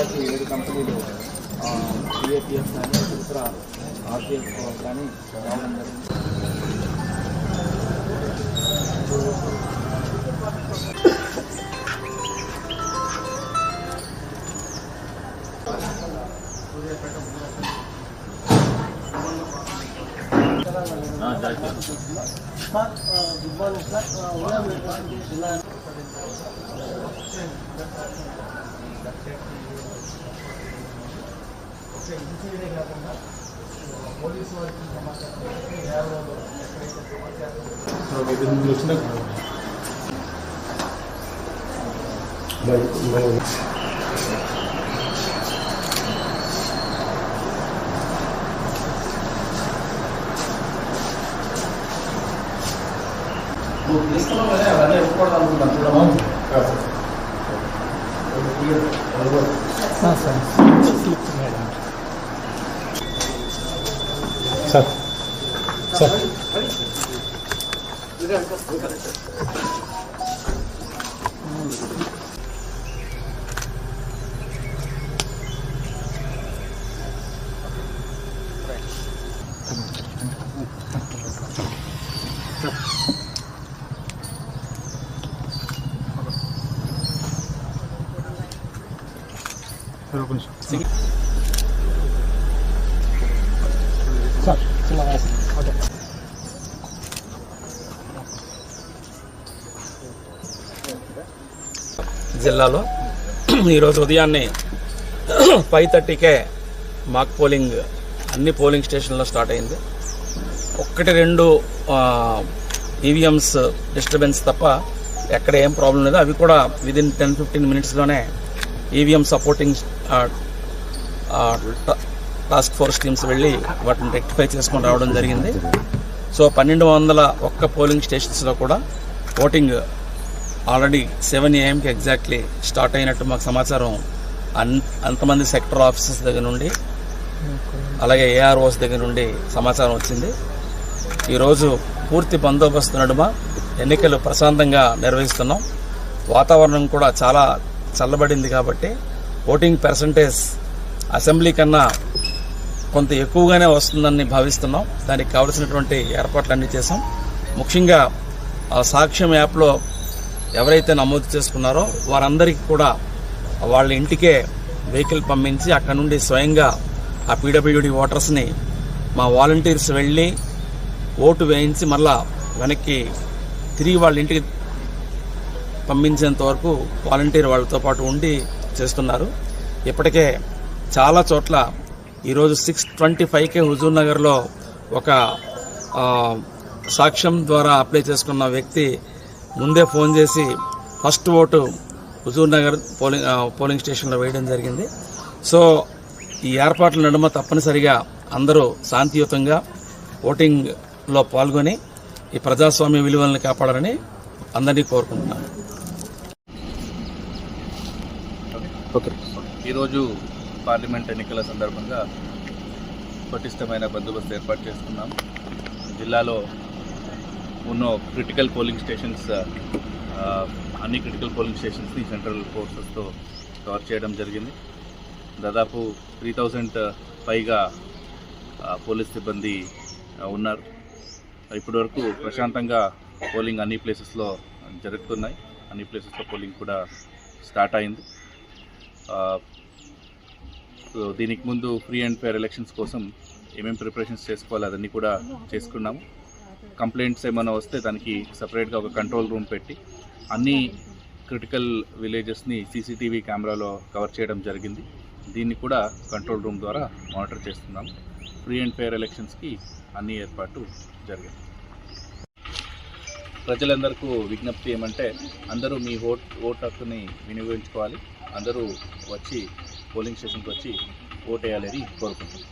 అవకాశం ఏడు కంపెనీలు సిఏపిఎఫ్ కానీ ఇతర ఆర్పిఎఫ్ కానీ రావడం జరిగింది సార్ గుడ్ మార్నింగ్ సార్ ఉదయం జిల్లా పోలీసు వారికి సమాచారం యాభై ఎక్కడైతే సమాచారం నువ్వు కదా అవన్నీ ఇవ్వకూడదు అనుకుంటాను చూడమా సార్ సార్ సార్ ఒక నిమిషం సార్ చిన్న ఓకే జిల్లాలో ఈరోజు ఉదయాన్నే ఫైవ్ థర్టీకే మాక్ పోలింగ్ అన్ని పోలింగ్ స్టేషన్లో స్టార్ట్ అయింది. ఒక్కటి రెండు ఈవీఎంస్ డిస్టర్బెన్స్ తప్ప ఎక్కడ ఏం ప్రాబ్లం లేదు. అవి కూడా within ten fifteen మినిట్స్లోనే EVM supporting task force teams వెళ్ళి వాటిని రెక్టిఫై చేసుకొని రావడం జరిగింది. సో పన్నెండు వందల ఒక్క పోలింగ్ స్టేషన్స్లో కూడా ఓటింగ్ ఆల్రెడీ సెవెన్ ఏఎంకి ఎగ్జాక్ట్లీ స్టార్ట్ అయినట్టు మాకు సమాచారం. అన్ అంతమంది సెక్టర్ ఆఫీసర్స్ దగ్గర నుండి అలాగే ఏఆర్ఓస్ దగ్గర నుండి సమాచారం వచ్చింది. ఈరోజు పూర్తి బందోబస్తు నడుమ ఎన్నికలు ప్రశాంతంగా నిర్వహిస్తున్నాం. వాతావరణం కూడా చాలా చల్లబడింది కాబట్టి ఓటింగ్ పర్సంటేజ్ అసెంబ్లీ కన్నా కొంత ఎక్కువగానే వస్తుందని భావిస్తున్నాం. దానికి కావలసినటువంటి ఏర్పాట్లన్నీ చేసాం ముఖ్యంగా ఆ సాక్ష్యం యాప్లో ఎవరైతే నమోదు చేసుకున్నారో వారందరికీ కూడా వాళ్ళ ఇంటికే వెహికల్ పంపించి అక్కడ నుండి స్వయంగా ఆ పీడబ్ల్యూడి ఓటర్స్ని మా వాలంటీర్స్ వెళ్ళి ఓటు వేయించి మళ్ళా వెనక్కి తిరిగి వాళ్ళ ఇంటికి పంపించేంత వరకు వాలంటీర్ వాళ్ళతో పాటు ఉండి చేస్తున్నారు. ఇప్పటికే చాలా చోట్ల ఈరోజు సిక్స్ ట్వంటీ ఫైవ్కే హుజూర్ నగర్లో ఒక సాక్ష్యం ద్వారా అప్లై చేసుకున్న వ్యక్తి ముందే ఫోన్ చేసి first vote Huzurnagar polling polling స్టేషన్లో వేయడం జరిగింది. సో ఈ ఏర్పాట్ల నడుమ తప్పనిసరిగా అందరూ శాంతియుతంగా ఓటింగ్లో పాల్గొని ఈ ప్రజాస్వామ్య విలువలను కాపాడాలని అందరినీ కోరుకుంటున్నాను. ఓకే. ఈరోజు పార్లమెంట్ ఎన్నికల సందర్భంగా పటిష్టమైన బందోబస్తు ఏర్పాటు చేసుకున్నాం. జిల్లాలో ఉన్న క్రిటికల్ పోలింగ్ స్టేషన్స్ అన్ని క్రిటికల్ పోలింగ్ స్టేషన్స్ని సెంట్రల్ ఫోర్సెస్తో కవర్ చేయడం జరిగింది. దాదాపు త్రీ థౌజండ్ పైగా పోలీస్ సిబ్బంది ఉన్నారు. ఇప్పటివరకు ప్రశాంతంగా పోలింగ్ అన్ని ప్లేసెస్లో జరుగుతున్నాయి. అన్ని ప్లేసెస్లో పోలింగ్ కూడా స్టార్ట్ అయింది. సో దీనికి ముందు ఫ్రీ అండ్ ఫేర్ ఎలక్షన్స్ కోసం ఏమేమి ప్రిపరేషన్స్ చేసుకోవాలి అదన్నీ కూడా చేసుకున్నాము. కంప్లైంట్స్ ఏమైనా వస్తే దానికి సపరేట్గా ఒక కంట్రోల్ రూమ్ పెట్టి అన్ని క్రిటికల్ విలేజెస్ని సీసీటీవీ కెమెరాలో కవర్ చేయడం జరిగింది. దీన్ని కూడా కంట్రోల్ రూమ్ ద్వారా మానిటర్ చేస్తున్నాం. ఫ్రీ అండ్ ఫేర్ ఎలక్షన్స్కి అన్ని ఏర్పాటు జరిగాయి ప్రజలందరికీ విజ్ఞప్తి ఏమంటే అందరూ మీ ఓట్ ఓట్ హక్కుని వినియోగించుకోవాలి. అందరూ వచ్చి పోలింగ్ స్టేషన్కి వచ్చి ఓటేయాలని వేయాలని కోరుకుంటున్నాం.